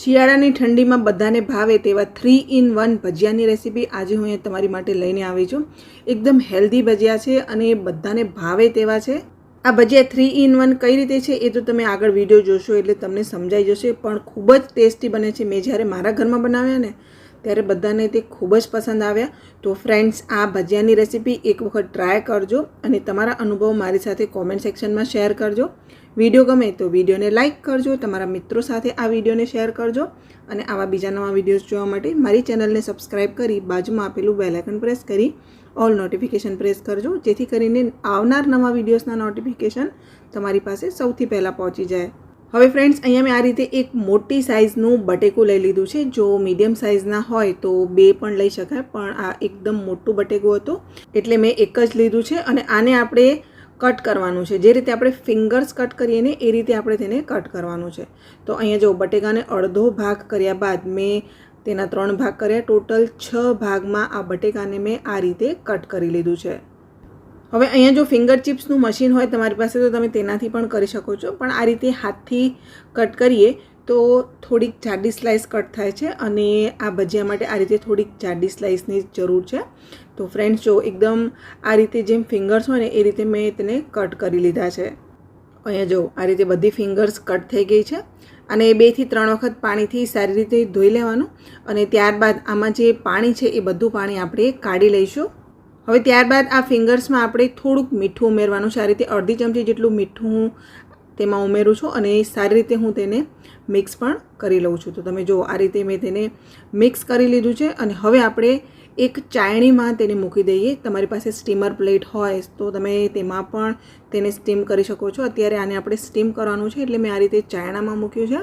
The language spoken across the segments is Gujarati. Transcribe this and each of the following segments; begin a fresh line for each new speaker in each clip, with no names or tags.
શિયાળાની ઠંડીમાં બધાને ભાવે તેવા થ્રી ઇન વન ભજીયાની રેસીપી આજે હું અહીંયા તમારી માટે લઈને આવી છું. એકદમ હેલ્ધી ભજીયા છે અને બધાને ભાવે તેવા છે. આ ભજીયા થ્રી ઇન વન કઈ રીતે છે એ તો તમે આગળ વીડિયો જોશો એટલે તમને સમજાઈ જશે, પણ ખૂબ જ ટેસ્ટી બને છે. મેં જ્યારે મારા ઘરમાં બનાવ્યા ને ત્યારે બધાને તે ખૂબ જ પસંદ આવ્યા. તો ફ્રેન્ડ્સ આ ભજીયાની રેસીપી એક વખત ટ્રાય કરજો અને તમારા અનુભવ મારી સાથે કોમેન્ટ સેક્શનમાં શેર કરજો. વીડિયો ગમે તો વિડીયોને લાઇક કરજો, તમારા મિત્રો સાથે આ વિડીયોને શેર કરજો અને આવા બીજા નવા વિડીયોઝ જોવા માટે મારી ચેનલને સબસ્ક્રાઇબ કરી બાજુમાં આપેલું બેલાઇકન પ્રેસ કરી ઓલ નોટિફિકેશન પ્રેસ કરજો, જેથી કરીને આવનાર નવા વિડીયોઝના નોટિફિકેશન તમારી પાસે સૌથી પહેલાં પહોંચી જાય. હવે ફ્રેન્ડ્સ અહીંયા મેં આ રીતે એક મોટી સાઇઝનું બટેકું લઈ લીધું છે. જો મીડિયમ સાઇઝના હોય તો બે પણ લઈ શકાય, પણ આ એકદમ મોટું બટેકું હતું. એટલે મેં એક જ લીધું છે અને આને આપણે કટ કરવાનું છે. જે રીતે આપણે ફિંગર્સ કટ કરીએ ને, એ રીતે આપણે તેને કટ કરવાનું છે. તો અહીંયા જો બટેકાને અડધો ભાગ કર્યા બાદ મેં તેના ત્રણ ભાગ કર્યા. ટોટલ છ ભાગમાં આ બટેકાને મેં આ રીતે કટ કરી લીધું છે. હવે અહીંયા જો ફિંગર ચિપ્સનું મશીન હોય તમારી પાસે તો તમે તેનાથી પણ કરી શકો છો. પણ આ રીતે હાથથી કટ કરીએ તો થોડીક જાડી સ્લાઇસ કટ થાય છે અને આ ભજીયા માટે આ રીતે થોડીક જાડી સ્લાઇસની જરૂર છે. તો ફ્રેન્ડ્સ જો એકદમ આ રીતે જેમ ફિંગર્સ હોય ને એ રીતે મેં તેને કટ કરી લીધા છે. અહીંયા જો આ રીતે બધી ફિંગર્સ કટ થઈ ગઈ છે અને બેથી ત્રણ વખત પાણીથી સારી રીતે ધોઈ લેવાનું અને ત્યારબાદ આમાં જે પાણી છે એ બધું પાણી આપણે કાઢી લઈશું. હવે ત્યારબાદ આ ફિંગર્સમાં આપણે થોડુંક મીઠું ઉમેરવાનું આ રીતે અડધી ચમચી જેટલું મીઠું હું તેમાં ઉમેરું છું અને સારી રીતે હું તેને મિક્સ પણ કરી લઉં છું. તો તમે જો આ રીતે મેં તેને મિક્સ કરી લીધું છે અને હવે આપણે એક ચાયણીમાં તેને મૂકી દઈએ. તમારી પાસે સ્ટીમર પ્લેટ હોય તો તમે તેમાં પણ તેને સ્ટીમ કરી શકો છો. અત્યારે આને આપણે સ્ટીમ કરવાનું છે એટલે મેં આ રીતે ચાયણામાં મૂક્યું છે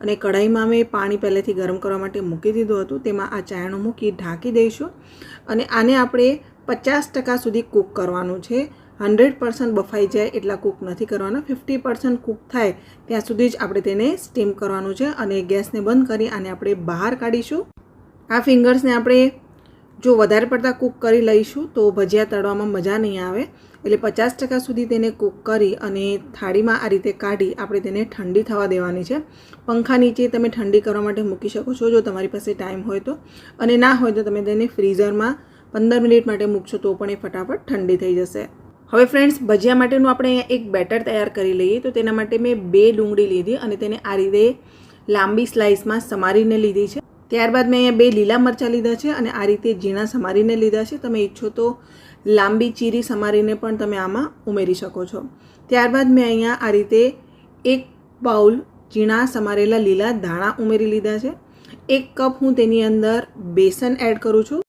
અને કઢાઈમાં મેં પાણી પહેલેથી ગરમ કરવા માટે મૂકી દીધું હતું. તેમાં આ ચાયણું મૂકી ઢાંકી દઈશું અને આને આપણે પચાસ ટકા સુધી કૂક કરવાનું છે. હંડ્રેડ પર્સન્ટ બફાઈ જાય એટલા કૂક નથી કરવાના. ફિફ્ટી પર્સન્ટ કૂક થાય ત્યાં સુધી જ આપણે તેને સ્ટીમ કરવાનું છે અને ગેસને બંધ કરી આને આપણે બહાર કાઢીશું. આ ફિંગર્સને આપણે જો વધારે પડતા કૂક કરી લઈશું તો ભજીયા તળવામાં મજા નહીં આવે. એટલે પચાસ ટકા સુધી તેને કૂક કરી અને થાળીમાં આ રીતે કાઢી આપણે તેને ઠંડી થવા દેવાની છે. પંખા નીચે તમે ઠંડી કરવા માટે મૂકી શકો છો જો તમારી પાસે ટાઈમ હોય તો. અને ના હોય તો તમે તેને ફ્રીઝરમાં પંદર મિનિટ માટે મૂકશો તો પણ એ ફટાફટ ઠંડી થઈ જશે. હવે ફ્રેન્ડ્સ ભજીયા માટેનું આપણે એક બેટર તૈયાર કરી લઈએ. તો તેના માટે મેં બે ડુંગળી લીધી અને તેને આ રીતે લાંબી સ્લાઇસમાં સમારીને લીધી છે. ત્યારબાદ મેં અહીંયા બે લીલા મરચાં લીધા છે અને આ રીતે ઝીણા સમારીને લીધા છે. તમે ઈચ્છો તો લાંબી ચીરી સમારીને પણ તમે આમાં ઉમેરી શકો છો. ત્યારબાદ મેં અહીંયા આ રીતે એક બાઉલ ઝીણા સમારેલા લીલા ધાણા ઉમેરી લીધા છે. એક કપ હું તેની અંદર બેસન એડ કરું છું.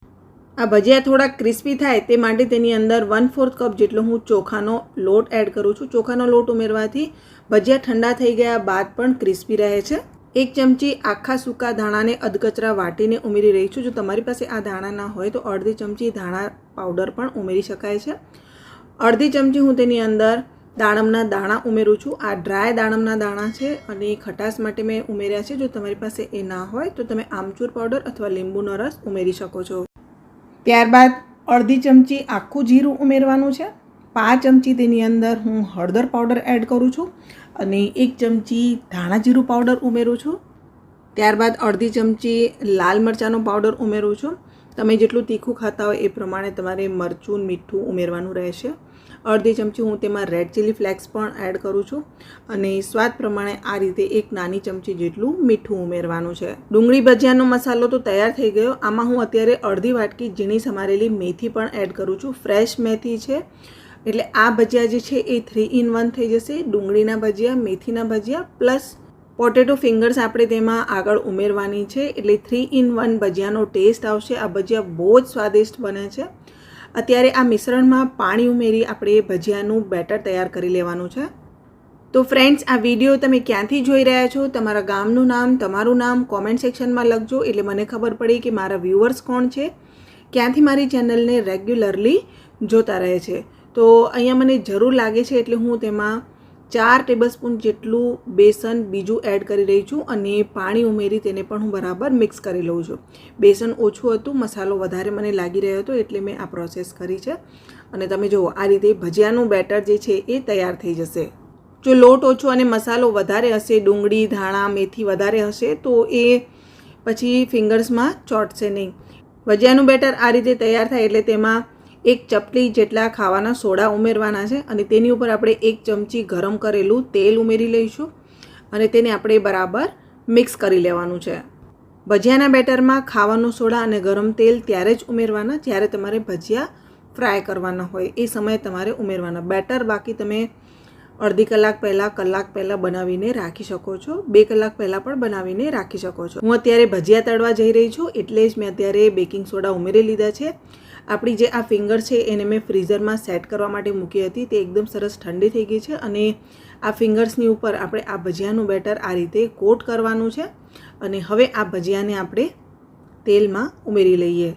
આ ભજીયા થોડા ક્રિસ્પી થાય તે માટે તેની અંદર વન ફોર્થ કપ જેટલો હું ચોખાનો લોટ એડ કરું છું. ચોખાનો લોટ ઉમેરવાથી ભજીયા ઠંડા થઈ ગયા બાદ પણ ક્રિસ્પી રહે છે. એક ચમચી આખા સૂકા ધાણાને અધકચરા વાટીને ઉમેરી રહી છું. જો તમારી પાસે આ ધાણા ના હોય તો અડધી ચમચી ધાણા પાવડર પણ ઉમેરી શકાય છે. અડધી ચમચી હું તેની અંદર દાડમના દાણા ઉમેરું છું. આ ડ્રાય દાડમના દાણા છે અને ખટાશ માટે મેં ઉમેર્યા છે. જો તમારી પાસે એ ના હોય તો તમે આમચૂર પાવડર અથવા લીંબુનો રસ ઉમેરી શકો છો. ત્યારબાદ અડધી ચમચી આખું જીરું ઉમેરવાનું છે. પાંચ ચમચી તેની અંદર હું હળદર પાવડર એડ કરું છું અને એક ચમચી ધાણા જીરું પાવડર ઉમેરું છું. ત્યારબાદ અડધી ચમચી લાલ મરચાંનો પાવડર ઉમેરું છું. તમે જેટલું તીખું ખાતા હોય એ પ્રમાણે તમારે મરચું, મીઠું ઉમેરવાનું રહેશે. અડધી ચમચી હું તેમાં રેડ ચીલી ફ્લેક્સ પણ એડ કરું છું. અને સ્વાદ પ્રમાણે આ રીતે એક નાની ચમચી જેટલું મીઠું ઉમેરવાનું છે. ડુંગળી ભજીયાનો મસાલો તો તૈયાર થઈ ગયો. આમાં હું અત્યારે અડધી વાટકી ઝીણી સમારેલી મેથી પણ એડ કરું છું. ફ્રેશ મેથી છે. એટલે આ ભજીયા જે છે એ થ્રી ઇન વન થઈ જશે. ડુંગળીના ભજીયા, મેથીના ભજીયા પ્લસ પોટેટો ફિંગર્સ આપણે તેમાં આગળ ઉમેરવાની છે. એટલે થ્રી ઇન વન ભજીયાનો ટેસ્ટ આવશે. આ ભજીયા બહુ જ સ્વાદિષ્ટ બને છે. અત્યારે આ મિશ્રણમાં પાણી ઉમેરી આપણે ભજીયાનું બેટર તૈયાર કરી લેવાનું છે. તો ફ્રેન્ડ્સ આ વીડિયો તમે ક્યાંથી જોઈ રહ્યા છો? તમારા ગામનું નામ, તમારું નામ કોમેન્ટ સેક્શનમાં લખજો. એટલે મને ખબર પડી કે મારા વ્યૂવર્સ કોણ છે. ક્યાંથી મારી ચેનલને રેગ્યુલરલી જોતા રહે છે. તો અહીંયા મને જરૂર લાગે છે એટલે હું તેમાં ચાર ટેબલસ્પૂન જેટલું બેસન બીજું એડ કરી રહી છું અને પાણી ઉમેરી તેને પણ હું બરાબર મિક્સ કરી લઉં છું. બેસન ઓછું હતું, મસાલો વધારે મને લાગી રહ્યો હતો એટલે મેં આ પ્રોસેસ કરી છે. અને તમે જુઓ, આ રીતે ભજીયાનું બેટર જે છે એ તૈયાર થઈ જશે. જો લોટ ઓછો અને મસાલો વધારે હશે, ડુંગળી, ધાણા, મેથી વધારે હશે, તો એ પછી ફિંગર્સમાં ચોંટશે નહીં. ભજીયાનું બેટર આ રીતે તૈયાર થાય એટલે તેમાં એક ચપટી જેટલા ખાવાના સોડા ઉમેરવાના છે અને તેની ઉપર આપણે એક ચમચી ગરમ કરેલું તેલ ઉમેરી લઈશું અને તેને આપણે બરાબર મિક્સ કરી લેવાનું છે. ભજીયાના બેટરમાં ખાવાનો સોડા અને ગરમ તેલ ત્યારે જ ઉમેરવાના જ્યારે તમારે ભજીયા ફ્રાય કરવાના હોય. એ સમયે તમારે ઉમેરવાના. બેટર બાકી તમે અડધી કલાક પહેલાં કલાક પહેલાં બનાવીને રાખી શકો છો. બે કલાક પહેલાં પણ બનાવીને રાખી શકો છો. હું અત્યારે ભજીયા તળવા જઈ રહી છું એટલે જ મેં અત્યારે બેકિંગ સોડા ઉમેરી લીધા છે. આપણી જે આ ફિંગર છે એને મેં ફ્રીઝરમાં સેટ કરવા માટે મૂકી હતી, તે એકદમ સરસ ઠંડી થઈ ગઈ છે અને આ ફિંગર્સની ઉપર આપણે આ ભજીયાનું બેટર આ રીતે કોટ કરવાનું છે અને હવે આ ભજીયાને આપણે તેલમાં ઉમેરી લઈએ.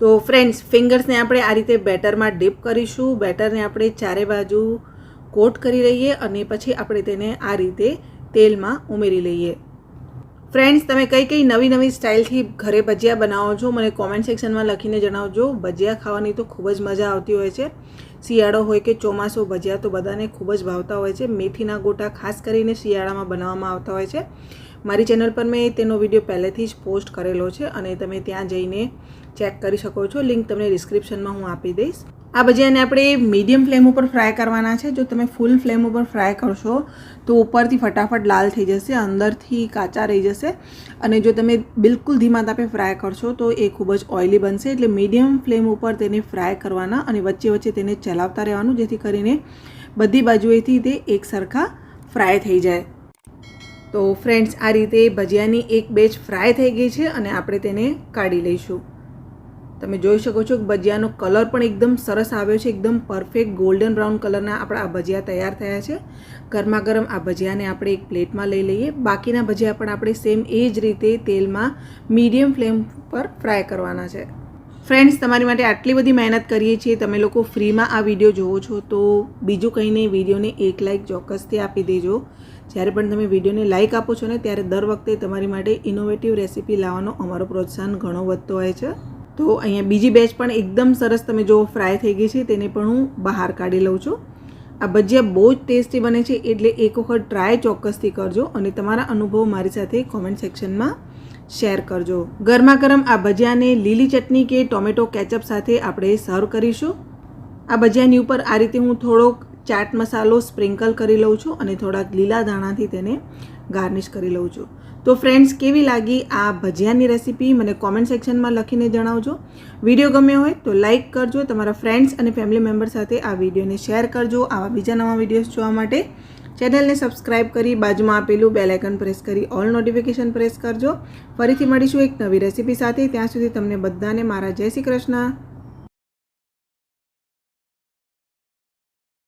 તો ફ્રેન્ડ્સ ફિંગર્સને આપણે આ રીતે બેટરમાં ડીપ કરીશું, બેટરને આપણે ચારે બાજુ કોટ કરી લઈએ અને પછી આપણે તેને આ રીતે તેલમાં ઉમેરી લઈએ. ફ્રેન્ડ્સ તમે કઈ કઈ નવી નવી સ્ટાઇલથી ઘરે ભજીયા બનાવો છો, મને કોમેન્ટ સેક્શનમાં લખીને જણાવજો. ભજીયા ખાવાની તો ખૂબ જ મજા આવતી હોય છે. શિયાળો હોય કે ચોમાસું, ભજીયા તો બધાને ખૂબ જ ભાવતા હોય છે. મેથીના ગોટા ખાસ કરીને શિયાળામાં બનાવવામાં આવતા હોય છે. મારી ચેનલ પર મેં તેનો વીડિયો પહેલેથી જ પોસ્ટ કરેલો છે અને તમે ત્યાં જઈને ચેક કરી શકો છો. લિંક તમને ડિસ્ક્રિપ્શનમાં હું આપી દઈશ. આ ભજીયાને આપણે મીડિયમ ફ્લેમ ઉપર ફ્રાય કરવાના છે. જો તમે ફૂલ ફ્લેમ ઉપર ફ્રાય કરશો, તો ઉપરથી ફટાફટ લાલ થઈ જશે, અંદરથી કાચા રહી જશે. અને જો તમે બિલકુલ ધીમા તાપે ફ્રાય કરશો, તો એ ખૂબ જ ઓઇલી બનશે. એટલે મીડિયમ ફ્લેમ ઉપર તેને ફ્રાય કરવાના અને વચ્ચે વચ્ચે તેને ચલાવતા રહેવાનું, જેથી કરીને બધી બાજુએથી તે એક સરખા ફ્રાય થઈ જાય. તો ફ્રેન્ડ્સ આ રીતે ભજીયાની એક બેચ ફ્રાય થઈ ગઈ છે અને આપણે તેને કાઢી લઈશું. તમે જોઈ શકો છો કે ભજીયાનો કલર પણ એકદમ સરસ આવ્યો છે, એકદમ પરફેક્ટ ગોલ્ડન બ્રાઉન કલરના આપણા આ ભજીયા તૈયાર થયા છે. ગરમા ગરમ આ ભજીયાને આપણે એક પ્લેટમાં લઈ લઈએ. બાકીના ભજીયા પણ આપણે સેમ એ જ રીતે તેલમાં મીડિયમ ફ્લેમ પર ફ્રાય કરવાના છે. ફ્રેન્ડ્સ તમારી માટે આટલી બધી મહેનત કરીએ છીએ. તમે લોકો ફ્રીમાં આ વીડિયો જુઓ છો તો બીજું કંઈ નહીં વિડીયોને એક લાઇક ચોક્કસથી આપી દેજો. જ્યારે પણ તમે વિડીયોને લાઇક આપો છો ને, ત્યારે દર વખતે તમારી માટે ઇનોવેટિવ રેસીપી લાવવાનો અમારો પ્રોત્સાહન ઘણો વધતો હોય છે. તો અહીંયા બીજી બેચ પણ એકદમ સરસ તમે જો ફ્રાય થઈ ગઈ છે, તેને પણ હું બહાર કાઢી લઉં છું. આ ભજીયા બહુ જ ટેસ્ટી બને છે, એટલે એક વખત ટ્રાય ચોક્કસથી કરજો અને તમારા અનુભવ મારી સાથે કોમેન્ટ સેક્શનમાં શેર કરજો. ગરમા ગરમ આ ભજીયાને લીલી ચટણી કે ટોમેટો કેચઅપ સાથે આપણે સર્વ કરીશું. આ ભજીયાની ઉપર આ રીતે હું થોડોક ચાટ મસાલો સ્પ્રિંકલ કરી લઉં છું અને થોડાક લીલા દાણાથી તેને ગાર્નિશ કરી લઉં છું. તો ફ્રેન્ડ્સ કેવી લાગી આ ભજીયાની રેસીપી મને કોમેન્ટ સેક્શનમાં લખીને જણાવજો. વીડિયો ગમ્યો હોય તો લાઇક કરજો. તમારા ફ્રેન્ડ્સ અને ફેમિલી મેમ્બર સાથે આ વિડીયોને શેર કરજો. આવા બીજા નવા વિડીયોઝ જોવા માટે ચેનલને સબસ્ક્રાઇબ કરી બાજુમાં આપેલું બેલ પ્રેસ કરી ઓલ નોટિફિકેશન પ્રેસ કરજો. ફરીથી મળીશું એક નવી રેસીપી સાથે. ત્યાં સુધી તમને બધાને મારા જય શ્રી કૃષ્ણ.